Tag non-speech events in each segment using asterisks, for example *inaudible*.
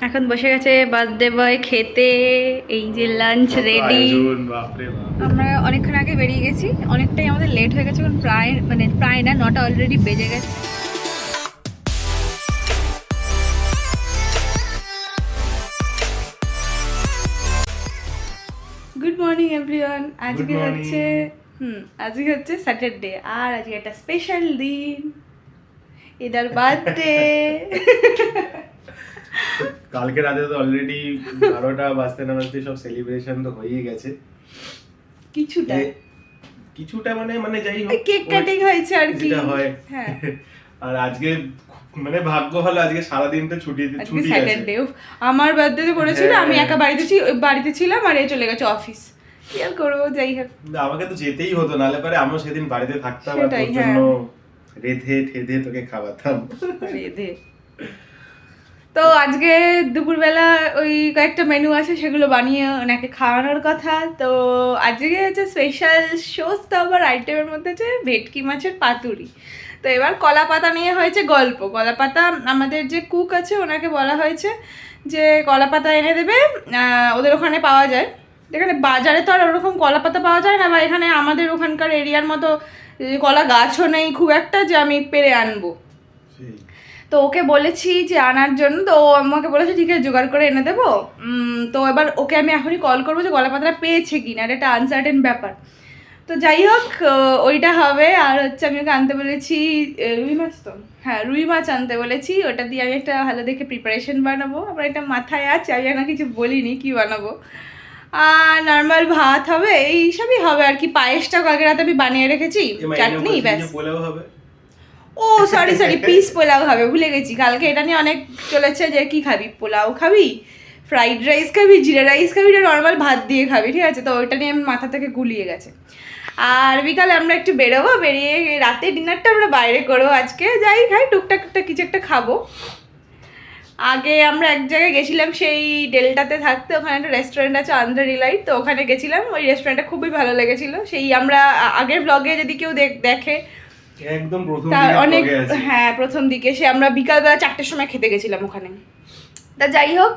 এখন বসে গেছে বার্থডে বয় খেতে এই যে লাঞ্চ রেডি। আমরা অনেকক্ষণ আগে বেরিয়ে গেছি অনেকটাই আমাদের লেট হয়ে গেছে এখন প্রায় মানে প্রায় না নটা অলরেডি বেজে গেছে। গুড মর্নিং এভরিওয়ান আজকে হচ্ছে হুম আজকে হচ্ছে স্যাটারডে আর আজকে একটা স্পেশাল দিন। এদার বার্থডে *laughs* কালকে রাতে তো অলরেডি বারোটা বাজতে না বাজতে সব সেলিব্রেশন তো হয়েই গেছে। কিছুটা। কিছুটা মানে মানে যাই হোক কেক ওই- কাটিং হয়েছে আর কি। হয়। হ্যাঁ। *laughs* আর আজকে মানে ভাগ্য ভালো আজকে সারা দিনটা ছুটি ছুটি আছে। আমার বার্থডে পড়েছিল হ্যাঁ। আমি একা বাড়িতে বাড়িতে ছিলাম আর এ চলে গেছে অফিস কি আর করব যাই হোক। আমাকে তো যেতেই হতো নালে পরে আমিও সেদিন বাড়িতে থাকতাম আর তোর জন্য হ্যাঁ। রেধে ঠেধে তোকে খাওয়াতাম। রেধে। তো আজকে দুপুরবেলা ওই কয়েকটা মেনু আছে, সেগুলো বানিয়ে ওনাকে খাওয়ানোর কথা। তো আজকে হচ্ছে স্পেশাল শো স্টপার আইটেমের মধ্যে হচ্ছে ভেটকি মাছের পাতুরি। তো এবার কলা পাতা নিয়ে হয়েছে গল্প। কলা পাতা আমাদের যে কুক আছে, ওনাকে বলা হয়েছে যে কলা পাতা এনে দেবে ওদের ওখানে পাওয়া যায়। এখানে বাজারে তো আর ওরকম কলা পাতা পাওয়া যায় না, বা এখানে আমাদের ওখানকার এরিয়ার মতো কলা গাছও নেই খুব একটা যে আমি পেরে আনব। তো ওকে বলেছি যে আনার জন্য তো ও আমাকে বলেছে ঠিক আছে জোগাড় করে এনে দেবো। তো এবার ওকে আমি এখনই কল করব যে গলা পাতাটা পেয়েছে কি না এটা একটা আনসার্টেন ব্যাপার। তো যাই হোক ওইটা হবে। আর হচ্ছে আমি ওকে আনতে বলেছি রুই মাছ তো? হ্যাঁ রুই মাছ আনতে বলেছি। ওটা দিয়ে আমি একটা ভালো দেখে প্রিপারেশন বানাবো। আমার একটা মাথায় আছে আমি এখন কিছু বলিনি কি বানাবো। আর নর্মাল ভাত হবে এই সবই হবে আর কি। পায়েসটা কালকে রাতে আমি বানিয়ে রেখেছি। চাটনি ব্যাস। পোলাও হবে। ও সরি সরি পিস পোলাও খাবে, ভুলে গেছি। কালকে এটা নিয়ে অনেক চলেছে যে, কি খাবি? পোলাও খাবি? ফ্রাইড রাইস খাবি? জিরা রাইস খাবি? না নর্মাল ভাত দিয়ে খাবি, ঠিক আছে? তো ওইটা নিয়ে আমার মাথা থেকে গুলিয়ে গেছে। আর বিকালে আমরা একটু বেরোবো, বেরিয়ে রাতে ডিনারটা আমরা বাইরে করব আজকে। যাই খাই, টুকটাক টুকটাক কিছু একটা খাব। আগে আমরা এক জায়গায় গেছিলাম, সেই ডেল্টাতে থাকতে। ওখানে একটা রেস্টুরেন্ট আছে আন্ধ্রা ডিলাইট তো ওখানে গেছিলাম, ওই রেস্টুরেন্টটা খুবই ভালো লেগেছিল। সেই আমরা আগের ব্লগে যদি কেউ দেখে একদম প্রথম তার অনেক। হ্যাঁ প্রথম দিকে। সে আমরা বিকালবেলা চারটের সময় খেতে গেছিলাম ওখানে। তা যাই হোক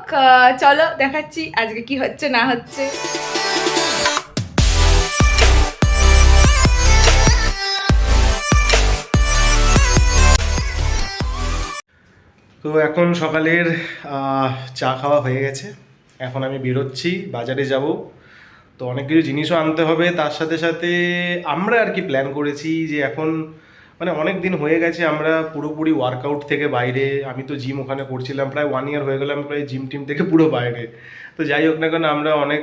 চলো দেখাচ্ছি আজকে কি হচ্ছে না হচ্ছে। তো এখন সকালের আহ, চা খাওয়া হয়ে গেছে। এখন আমি বেরোচ্ছি বাজারে যাব। তো অনেক কিছু জিনিসও আনতে হবে। তার সাথে সাথে আমরা আর কি প্ল্যান করেছি যে এখন মানে অনেক দিন হয়ে গেছে আমরা পুরোপুরি ওয়ার্কআউট থেকে বাইরে আমি তো জিম ওখানে করছিলাম প্রায় ওয়ান ইয়ার হয়ে গেলাম প্রায় জিম টিম থেকে পুরো বাইরে। তো যাই হোক না কেন আমরা অনেক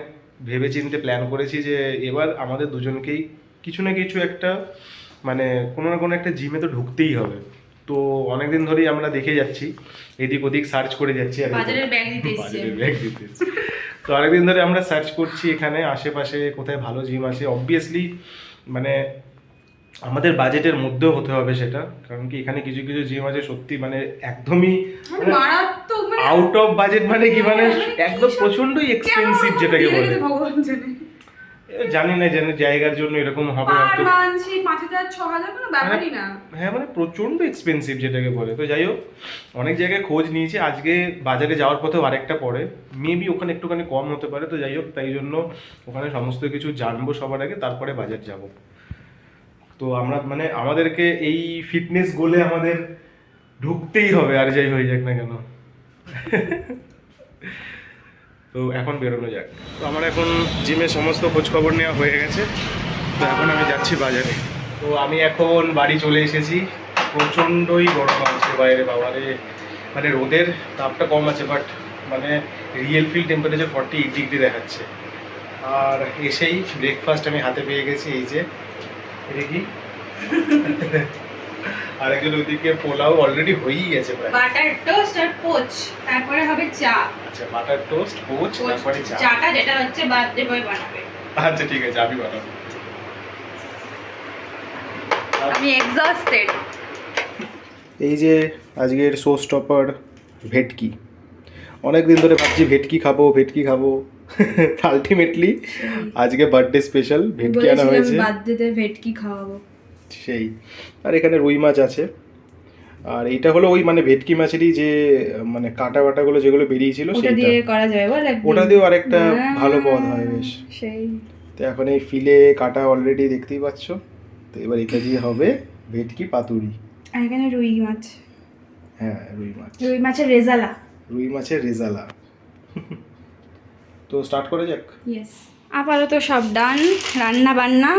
ভেবেচিন্তে প্ল্যান করেছি যে এবার আমাদের দুজনকেই কিছু না কিছু একটা মানে কোনো না কোনো একটা জিমে তো ঢুকতেই হবে। তো অনেকদিন ধরেই আমরা দেখে যাচ্ছি এদিক ওদিক সার্চ করে যাচ্ছি আর বাজারের ব্যাগ দিতে বাজারের ব্যাগ দিতে তো অনেকদিন ধরে আমরা সার্চ করছি এখানে আশেপাশে কোথায় ভালো জিম আছে। অবভিয়াসলি মানে আমাদের বাজেটের মধ্যেও হতে হবে সেটা। কারণ কি এখানে কিছু কিছু জিম আছে সত্যি মানে একদমই মানে আউট অফ বাজেট মানে কি মানে একদম প্রচন্ডই এক্সপেন্সিভ যেটাকে বলে। জানে। না জানি জায়গার জন্য এরকম হবে পার হয়তো। মান্থ সেই পাঁচ হাজার ছ হাজার কোনো ব্যাপারই না। হ্যাঁ মানে প্রচণ্ড এক্সপেন্সিভ যেটাকে বলে। তো যাই হোক অনেক জায়গায় খোঁজ নিয়েছি আজকে বাজারে যাওয়ার পথে আরেকটা পড়ে। মেবি ওখানে একটুখানি কম হতে পারে তো যাই হোক তাই জন্য ওখানে সমস্ত কিছু জানব সবার আগে তারপরে বাজার যাব। তো আমরা মানে আমাদেরকে এই ফিটনেস গোলে আমাদের ঢুকতেই হবে আর যাই হয়ে যাক না কেন। তো এখন বেরোনো যাক। তো আমার এখন জিমে সমস্ত খোঁজ খবর নেওয়া হয়ে গেছে। তো এখন আমি যাচ্ছি বাজারে। তো আমি এখন বাড়ি চলে এসেছি। প্রচণ্ডই গরম আছে বাইরে বাবারে। মানে রোদের তাপটা কম আছে বাট মানে real feel temperature forty eight degree দেখাচ্ছে। আর এসেই ব্রেকফাস্ট আমি হাতে পেয়ে গেছি এই যে। এটা কি? আরেকজন ওইদিকে পোলাও অলরেডি হয়েই গেছে প্রায়। বাটার টোস্ট আর পোচ তারপরে হবে চা। আচ্ছা বাটার টোস্ট পোচ তারপরে চা। চাটা যেটা হচ্ছে বার্থডে বয় বানাবে। আচ্ছা ঠিক আছে আমি বানাবো। আমি এক্সস্টেড এই যে আজকের শো স্টপার ভেটকি। অনেক দিন ধরে ভাবছি ভেটকি খাব ভেটকি খাব। *laughs* আলটিমেটলি আজকে বার্থডে স্পেশাল ভেটকি আনা হয়েছে। বার্থডেতে ভেটকি খাওয়াবো। সেই। আর এখানে রুই মাছ আছে। আর এটা হলো ওই মানে ভেটকি মাছেরই যে মানে কাটা বাটাগুলো যেগুলো বেরিয়েছিল ওটা সেইটা। দিয়ে করা যাবে বল? ওটা দিয়েও আরেকটা হ্যাঁ, ভালো পদ হয় বেশ। সেই। তো এখন এই ফিলে কাটা অলরেডি দেখতেই পাচ্ছ। তো এবার এটা দিয়ে হবে ভেটকি পাতুরি। আর এখানে রুই মাছ। হ্যাঁ রুই মাছ। রুই মাছের রেজালা। রুই মাছের রেজালা। তো স্টার্ট করে যাক? ইয়েস আপাতত সব ডান রান্না বান্না।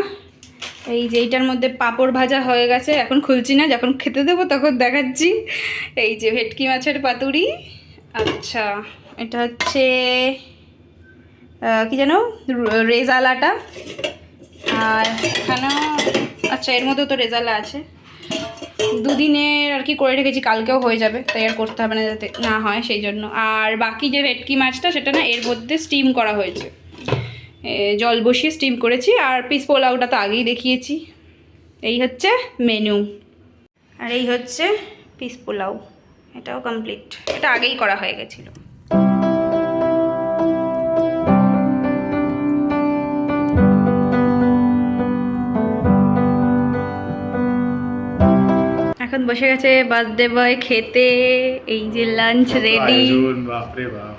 এই যে এইটার মধ্যে পাঁপড় ভাজা হয়ে গেছে, এখন খুলছি না, যখন খেতে দেবো তখন দেখাচ্ছি। এই যে ভেটকি মাছের পাতুরি। আচ্ছা এটা হচ্ছে কি যেন, রেজালাটা। আর এখানেও আচ্ছা এর মধ্যেও তো রেজালা আছে। দুদিনের আর কি করে রেখেছি, কালকেও হয়ে যাবে, তাই আর করতে হবে না যাতে না হয় সেই জন্য। আর বাকি যে ভেটকি মাছটা, সেটা না এর মধ্যে স্টিম করা হয়েছে। জল বসিয়ে স্টিম করেছি, আর পিস পোলাওটা তো আগেই দেখিয়েছি। এই হচ্ছে মেনু আর এই হচ্ছে পিস পোলাও, এটাও কমপ্লিট এটা আগেই করা হয়ে গেছিল। এখন বসে গেছে বার্থডে বয় খেতে এই যে লাঞ্চ রেডি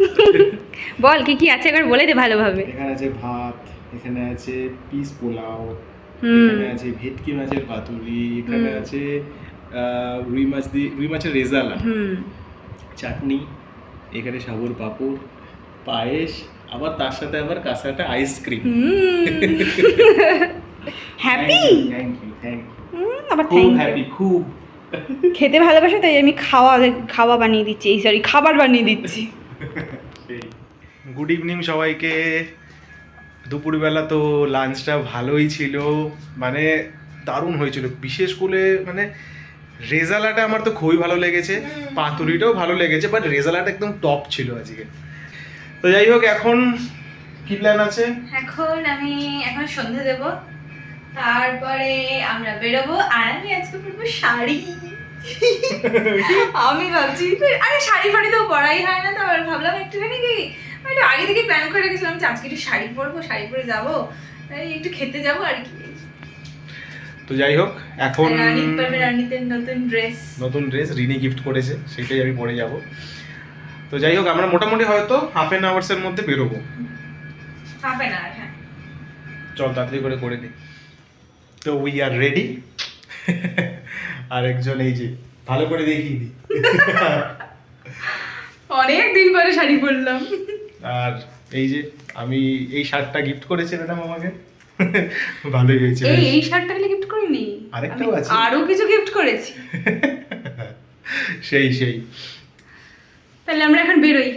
*laughs* বল কি কি আছে? একবার বলে দে ভালোভাবে। এখানে আছে ভাত এখানে আছে পিস পোলাও এখানে আছে ভেটকি মাছের পাতুরি এখানে আছে রুই মাছ দিয়ে রুই মাছের রেজালা। হুম। চাটনি এখানে সাবুর পাপড় পায়েস আবার তার সাথে আবার কাঁচাটা ice cream happy thank you thank you আবার খুব হ্যাপি খুব খেতে ভালোবাসে তাই আমি খাওয়া খাওয়া বানিয়ে দিচ্ছি। এই সরি খাবার বানিয়ে দিচ্ছি। গুড ইভিনিং সবাইকে। দুপুরবেলা তো লাঞ্চটা ভালোই ছিল। মানে দারুণ হয়েছিল। বিশেষ করে মানে রেজালাটা আমার তো খুবই ভালো লেগেছে। পাতুরিটাও ভালো লেগেছে বাট রেজালাটা একদম টপ ছিল আজকে। তো যাই হোক এখন কি প্ল্যান আছে? এখন আমি এখন সন্ধে দেব। তারপরে আমরা বেরোবো আর আমি আজকে পরবো শাড়ি। আমি ভাবছি আরে শাড়ি ফাড়ি তো পরাই হয় না তো আর ভাবলাম একটুখানি কি একটু আগে থেকে প্ল্যান করে রেখেছিলাম যে আজকে একটু শাড়ি পরবো শাড়ি পরে যাব। একটু খেতে যাব আর কি। তো যাই হোক এখন রানীদের নতুন ড্রেস নতুন ড্রেস রিনি গিফট করেছে সেটাই আমি পরে যাব। তো যাই হোক আমরা মোটামুটি হয়তো হাফ অ্যান আওয়ার্সের মধ্যে বেরোবো। হবে না আর হ্যাঁ। চল তাড়াতাড়ি করে করে দিই তো উই আর রেডি আর একজন এই যে ভালো করে দেখিয়ে দিই। অনেক দিন পরে শাড়ি পরলাম। আর এই যে আমি এই শার্টটা গিফট করেছি ম্যাডাম আমাকে। ভালোই হয়েছে এই এই শার্টটা গিফট করিনি। আরেকটাও আছে। আরও কিছু গিফট করেছি। *laughs* সেই সেই। তাহলে আমরা এখন বেরোই।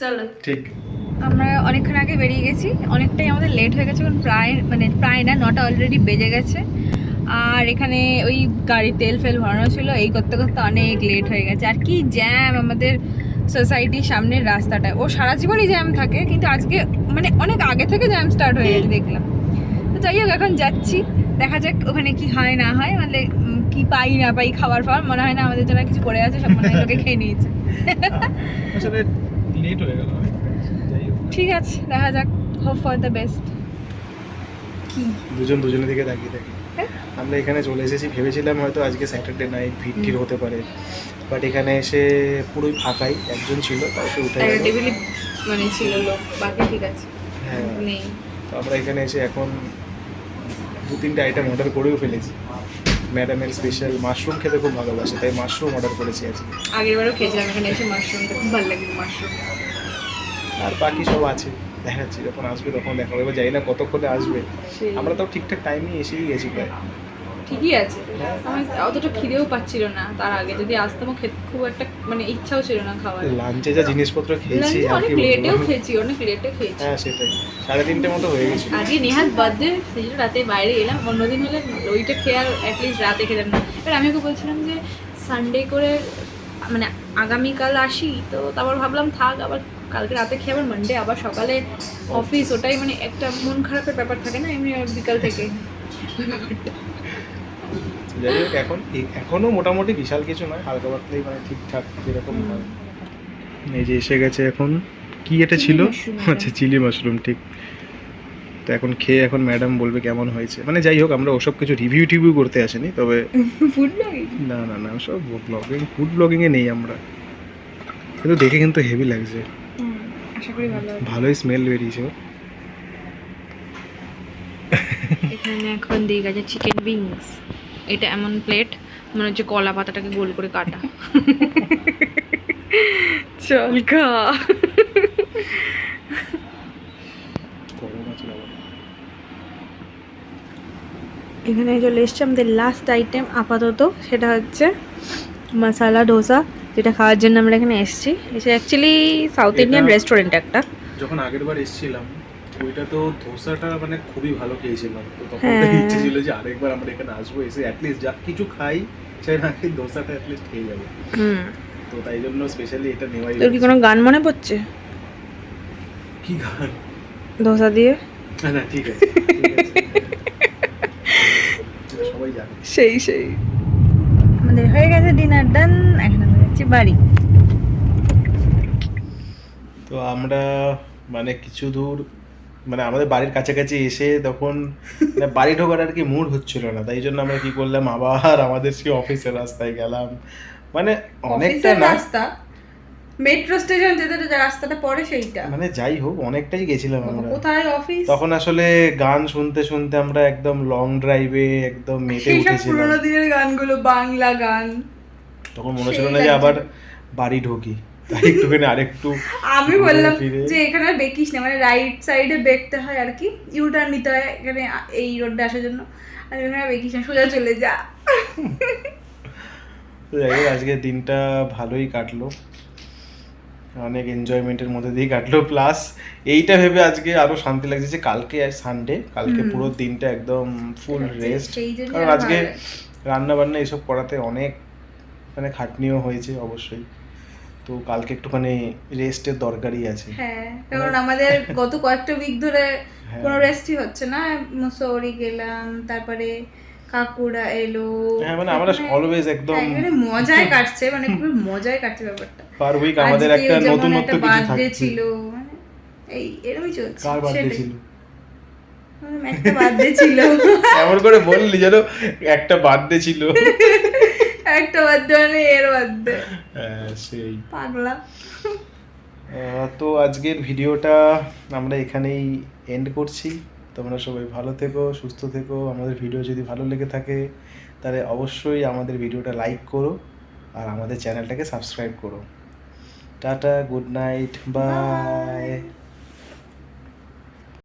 চলো। ঠিক। আমরা অনেকক্ষণ আগে বেরিয়ে গেছি। অনেকটাই আমাদের লেট হয়ে গেছে, কারণ প্রায় মানে প্রায় না, নটা অলরেডি বেজে গেছে। আর এখানে ওই গাড়ি তেল ফেল ভরানো ছিল, এই করতে করতে অনেক লেট হয়ে গেছে। আর কি জ্যাম আমাদের সোসাইটির সামনের রাস্তাটায় ও সারা জীবনই জ্যাম থাকে, কিন্তু আজকে মানে অনেক আগে থেকে জ্যাম স্টার্ট হয়ে গেছে, দেখলাম। তো যাই হোক, এখন যাচ্ছি। দেখা যাক ওখানে কি হয়, না হয়। মানে কি পাই, না পাই খাবার ফাবার, মনে হয় না আমাদের জন্য কিছু পড়ে আছে, সব মনে হয় লোকে খেয়ে নিয়েছে। লেট হয়ে গেল। ঠিক আছে দেখা যাক হোপ ফর দ্য বেস্ট কি? দুজন দুজনের দিকে তাকিয়ে থাকি। হ্যাঁ? আমরা এখানে চলে এসেছি ভেবেছিলাম হয়তো আজকে স্যাটারডে নাইট ভিড় হতে পারে। বাট এখানে এসে পুরোই ফাঁকাই একজন ছিল তাও সে উঠে টেবিলে মানে ছিল লোক বাকি ঠিক আছে। হ্যাঁ। নেই। তো আমরা এখানে এসে এখন দু তিনটে আইটেম অর্ডার করেও ফেলেছি। ম্যাডামের স্পেশাল মাশরুম খেতে খুব ভালোবাসে তাই মাশরুম অর্ডার করেছি আজকে। আগের বারও খেয়েছিলাম এখানে এসে মাশরুমটা খুব ভালো লাগে মাশরুম আর বাকি সব আছে। দেখা যাচ্ছে যখন আসবে তখন দেখাবো এবার জানি না কতক্ষণে আসবে। আমরা তো ঠিকঠাক টাইমে এসেই গেছি প্রায়। ঠিকই আছে। আমি অতটা খিদেও পাচ্ছিল না তার আগে। যদি আসতামও খেতে খুব একটা মানে ইচ্ছাও ছিল না খাওয়ার। লাঞ্চে যা জিনিসপত্র খেয়েছি আর অনেক কি লেটেও খেয়েছি অনেক লেটে খেয়েছি। হ্যাঁ সেটাই। সাড়ে তিনটে মতো হয়ে গেছে আজকে নেহাত বার্থডে সেই জন্য রাতে বাইরে এলাম। অন্যদিন হলে ওইটা খেয়ে আর অ্যাটলিস্ট রাতে খেলাম না। এবার আমি ওকে বলছিলাম যে সানডে করে মানে আগামীকাল আসি তো তারপর ভাবলাম থাক আবার কালকে রাতে খেয়ে আবার মানডে আবার সকালে অফিস ওটাই মানে একটা মন খারাপের ব্যাপার থাকে না এমনি বিকাল থেকে। যাই হোক এখন এ- এখনও মোটামুটি বিশাল কিছু নয় হালকা পাতলাই মানে ঠিকঠাক যেরকম এই যে এসে গেছে এখন কি এটা ছিল। আচ্ছা চিলি মাশরুম ঠিক। তো এখন খেয়ে এখন ম্যাডাম বলবে কেমন হয়েছে। মানে যাই হোক আমরা ওসব কিছু রিভিউ টিভিউ করতে আসিনি তবে *laughs* ফুড ব্লগিং না না না সব ব্লগিং ফুড ব্লগিংয়ে নেই আমরা। কিন্তু দেখে কিন্তু হেভি লাগছে। আশা করি ভালো ভালোই স্মেল বেরিয়েছে। এখানে এখন দিয়ে গেছে চিকেন উইংস এটা এমন প্লেট মনে হচ্ছে কলা পাতাটাকে গোল করে কাটা। *laughs* চল খা গরম আছে বাবা। এখানে চলে এসছে আমাদের লাস্ট আইটেম আপাতত সেটা হচ্ছে মশালা ডোসা যেটা খাওয়ার জন্য আমরা এখানে এসেছি। এসে অ্যাকচুয়ালি সাউথ ইন্ডিয়ান রেস্টুরেন্ট একটা। যখন আগের বার এসেছিলাম ওইটা তো ধোসাটা মানে খুবই ভালো খেয়েছিলাম। তো তখন হ্যাঁ। ইচ্ছে ছিল যে আরেকবার আমরা এখানে আসব এসে অ্যাটলিস্ট যা কিছু খাই চাই না খাই ধোসাটা অ্যাটলিস্ট খেয়ে যাব। হুম। তো তাই জন্য স্পেশালি এটা নেওয়াই তোর কি কোনো গান মনে পড়ছে? কি গান? ধোসা দিয়ে? না ঠিক আছে। *laughs* সেই সেই। আমাদের হয়ে গেছে ডিনার ডান এখন আমরা যাচ্ছি বাড়ি। তো আমরা মানে কিছু দূর মানে আমাদের বাড়ির কাছাকাছি এসে তখন মানে বাড়ি ঢোকার আর কি মুড হচ্ছিল না তাই জন্য আমরা কি করলাম আবার আমাদের সেই অফিসের রাস্তায় গেলাম। মানে অনেকটা রাস্তা? মেট্রো স্টেশন যেতে যে রাস্তাটা পড়ে সেইটা। মানে যাই হোক অনেকটাই গেছিলাম আমরা। কোথায় অফিস তখন আসলে গান শুনতে শুনতে আমরা একদম লং ড্রাইভে একদম মেতে উঠেছিলাম। পুরোনো দিনের গানগুলো বাংলা গান। তখন মনে ছিল না যে আবার বাড়ি ঢুকি। তাই একটুখানি আরেকটু *laughs* আমি বললাম যে এখানে আর বেকিস না মানে রাইট সাইডে বেকতে হয় আর কি। ইউটার্ন নিতে হয় এখানে এই রোডে আসার জন্য। আর এখানে বেকিস না সোজা চলে যা। তো যাই হোক আজকে দিনটা ভালোই কাটলো। অনেক এনজয়মেন্টের মধ্যে দিয়ে কাটলো। প্লাস এইটা ভেবে আজকে আরও শান্তি লাগছে যে কালকে আর সানডে কালকে পুরো দিনটা একদম ফুল রেস্ট কারণ আজকে রান্না বান্না এসব করাতে অনেক মানে খাটনিও হয়েছে অবশ্যই। তো কালকে একটুখানি রেস্টের দরকারই আছে। হ্যাঁ কারণ আমাদের গত কয়েকটা উইক ধরে হ্যাঁ। কোনো রেস্টই হচ্ছে না। মুসৌরি গেলাম তারপরে কাকুরা এলো। হ্যাঁ মানে আমরা অলওয়েজ একদম হ্যাঁ, এখানে মজায় কাটছে মানে খুবই মজায় কাটছে ব্যাপারটা। পার উইক আমাদের একটা নতুনত্ব কিছু থাকছে। ছিল মানে এই এরকমই চলছে কার বার্থডে ছিল? একটা বার্থডে ছিল। এমন করে বললি যেন একটা বার্থডে ছিল। একটা বার্থডে মানে এর বার্থডে। হ্যাঁ সেই। পাগলা। তো আজকের ভিডিওটা আমরা এখানেই এন্ড করছি। তোমরা সবাই ভালো থেকো সুস্থ থেকো। আমাদের ভিডিও যদি ভালো লেগে থাকে তাহলে অবশ্যই আমাদের ভিডিওটা লাইক করো আর আমাদের চ্যানেলটাকে সাবস্ক্রাইব করো। টাটা গুড নাইট বাই।